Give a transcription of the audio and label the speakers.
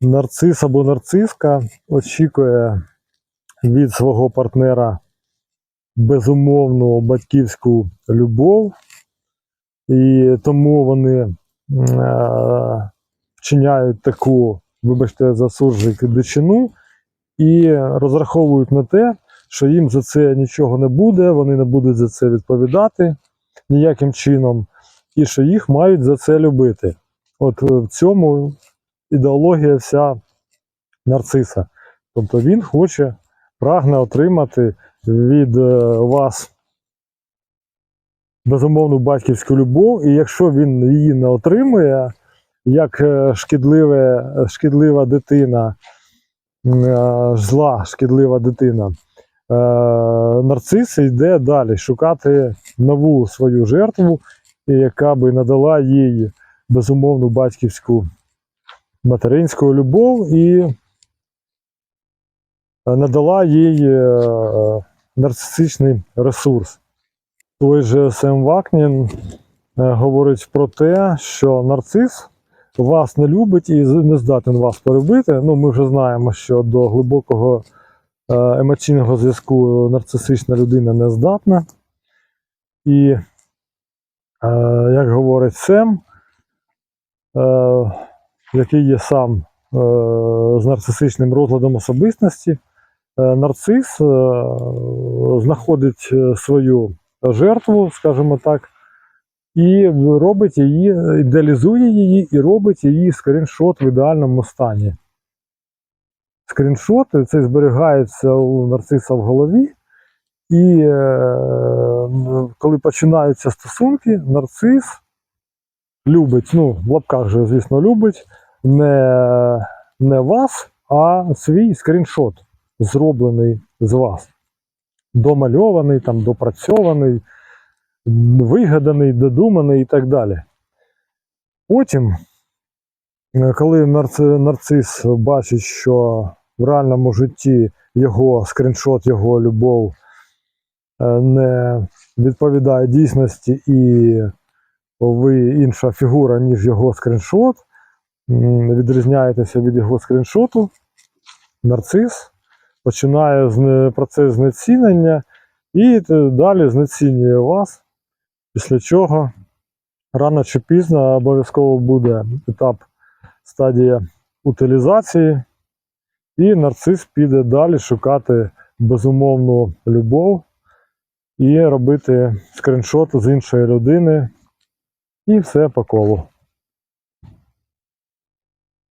Speaker 1: нарцис або нарциска очікує від свого партнера безумовну батьківську любов, і тому вони е, вчиняють таку, вибачте, за суржик дичину і розраховують на те, що їм за це нічого не буде, вони не будуть за це відповідати ніяким чином, і що їх мають за це любити. От е, в цьому ідеологія вся нарциса. Тобто він хоче, прагне отримати від е, вас безумовну батьківську любов, і якщо він її не отримує, як е, шкідливе, шкідлива дитина, е, зла шкідлива дитина, нарцис йде далі шукати нову свою жертву, яка би надала їй безумовну батьківську материнську любов і е, надала їй е, нарцисичний ресурс. Той же Сем Вакнін е, говорить про те, що нарцис вас не любить і не здатен вас полюбити. Ну, ми вже знаємо, що до глибокого емоційного зв'язку нарцисична людина не здатна. І, як говорить Сем, який є сам е, з нарцисичним розладом особистості, е, нарцис е, знаходить свою жертву, скажімо так, і робить її, ідеалізує її і робить її скріншот в ідеальному стані. Скріншот цей зберігається у нарциса в голові, і коли починаються стосунки, нарцис любить, ну, в лапках же, звісно, любить не, не вас, а свій скріншот, зроблений з вас. Домальований, там, допрацьований, вигаданий, додуманий і так далі. Потім, е, коли нарци- нарцис бачить, що в реальному житті його скріншот, його любов е, не відповідає дійсності, і ви інша фігура, ніж його скріншот, відрізняєтеся від його скріншоту, нарцис починає процес знецінення і далі знецінює вас, після чого рано чи пізно обов'язково буде етап стадія утилізації, і нарцис піде далі шукати безумовну любов і робити скріншот з іншої людини, і все по колу.